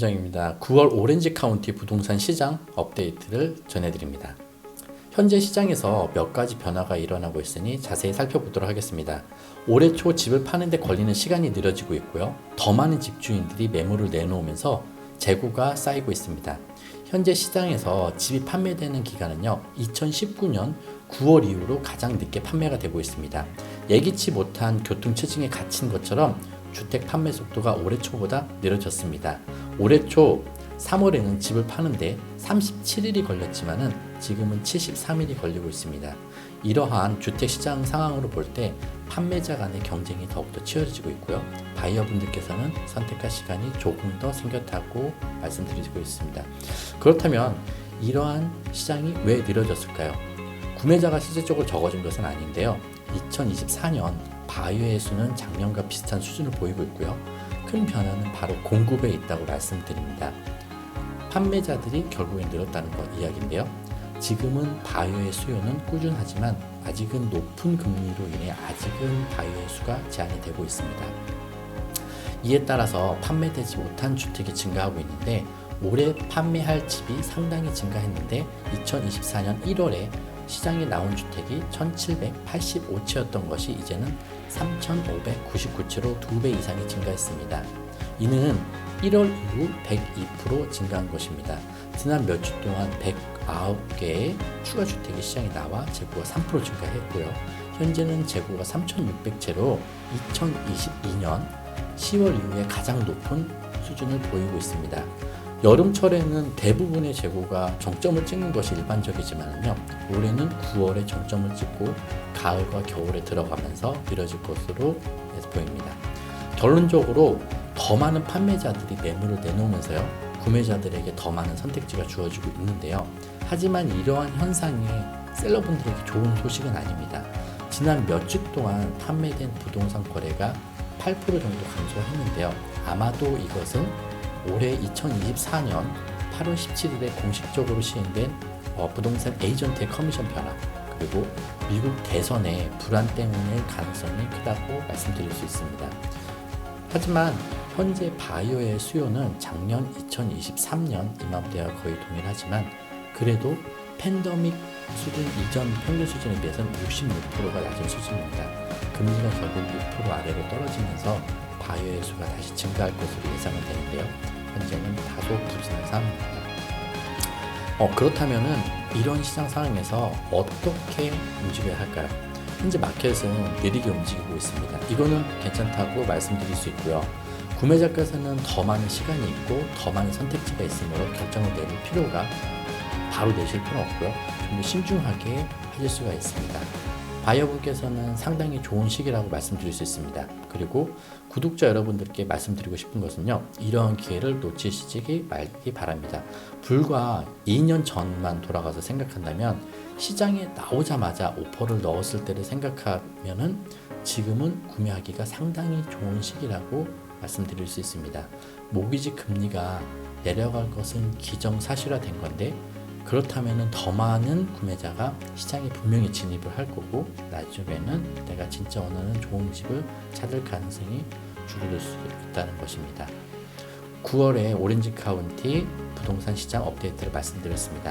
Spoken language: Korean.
장입니다. 9월 오렌지 카운티 부동산 시장 업데이트를 전해드립니다. 현재 시장에서 몇 가지 변화가 일어나고 있으니 자세히 살펴보도록 하겠습니다. 올해 초 집을 파는데 걸리는 시간이 느려지고 있고요. 더 많은 집주인들이 매물을 내놓으면서 재고가 쌓이고 있습니다. 현재 시장에서 집이 판매되는 기간은요, 2019년 9월 이후로 가장 늦게 판매가 되고 있습니다. 예기치 못한 교통 체증에 갇힌 것처럼 주택 판매 속도가 올해 초보다 느려졌습니다. 올해 초 3월에는 집을 파는데 37일이 걸렸지만은 지금은 73일이 걸리고 있습니다. 이러한 주택 시장 상황으로 볼 때 판매자 간의 경쟁이 더욱더 치열해지고 있고요. 바이어분들께서는 선택할 시간이 조금 더 생겼다고 말씀드리고 있습니다. 그렇다면 이러한 시장이 왜 느려졌을까요? 구매자가 실질적으로 적어진 것은 아닌데요. 2024년 바이오의 수는 작년과 비슷한 수준을 보이고 있고요. 큰 변화는 바로 공급에 있다고 말씀드립니다. 판매자들이 결국엔 늘었다는 것 이야기인데요. 지금은 바이오의 수요는 꾸준하지만 아직은 높은 금리로 인해 아직은 바이오의 수가 제한이 되고 있습니다. 이에 따라서 판매되지 못한 주택이 증가하고 있는데 올해 판매할 집이 상당히 증가했는데 2024년 1월에 시장에 나온 주택이 1785채였던 것이 이제는 3599채로 2배 이상이 증가했습니다. 이는 1월 이후 102% 증가한 것입니다. 지난 몇 주 동안 109개의 추가 주택이 시장에 나와 재고가 3% 증가했고요. 현재는 재고가 3,600채로 2022년 10월 이후에 가장 높은 수준을 보이고 있습니다. 여름철에는 대부분의 재고가 정점을 찍는 것이 일반적이지만요. 올해는 9월에 정점을 찍고 가을과 겨울에 들어가면서 이뤄질 것으로 보입니다. 결론적으로 더 많은 판매자들이 매물을 내놓으면서요. 구매자들에게 더 많은 선택지가 주어지고 있는데요. 하지만 이러한 현상이 셀러분들에게 좋은 소식은 아닙니다. 지난 몇 주 동안 판매된 부동산 거래가 8% 정도 감소했는데요. 아마도 이것은 올해 2024년 8월 17일에 공식적으로 시행된 어, 부동산 에이전트의 커미션 변화 그리고 미국 대선의 불안 때문일 가능성이 크다고 말씀드릴 수 있습니다. 하지만 현재 바이오의 수요는 작년 2023년 이맘때와 거의 동일하지만 그래도 팬더믹 수준 이전 평균 수준에 비해서는 66%가 낮은 수준입니다. 금리가 결국 6% 아래로 떨어지면서 바이오의 수가 다시 증가할 것으로 예상은 되는데요. 현재는 다소 부진한 상황입니다. 어, 그렇다면은 이런 시장 상황에서 어떻게 움직여야 할까요? 현재 마켓은 느리게 움직이고 있습니다. 이거는 괜찮다고 말씀드릴 수 있고요. 구매자께서는 더 많은 시간이 있고 더 많은 선택지가 있으므로 결정을 내릴 필요가 바로 내실 필요는 없고요. 좀 더 신중하게 하실 수가 있습니다. 바이어분께서는 상당히 좋은 시기라고 말씀드릴 수 있습니다. 그리고 구독자 여러분들께 말씀드리고 싶은 것은요, 이러한 기회를 놓치시기 말기 바랍니다. 불과 2년 전만 돌아가서 생각한다면 시장에 나오자마자 오퍼를 넣었을 때를 생각하면은 지금은 구매하기가 상당히 좋은 시기라고 말씀드릴 수 있습니다. 모기지 금리가 내려갈 것은 기정사실화된 건데 그렇다면 더 많은 구매자가 시장에 분명히 진입을 할 거고 나중에는 내가 진짜 원하는 좋은 집을 찾을 가능성이 줄어들 수 있다는 것입니다. 9월에 오렌지 카운티 부동산 시장 업데이트를 말씀드렸습니다.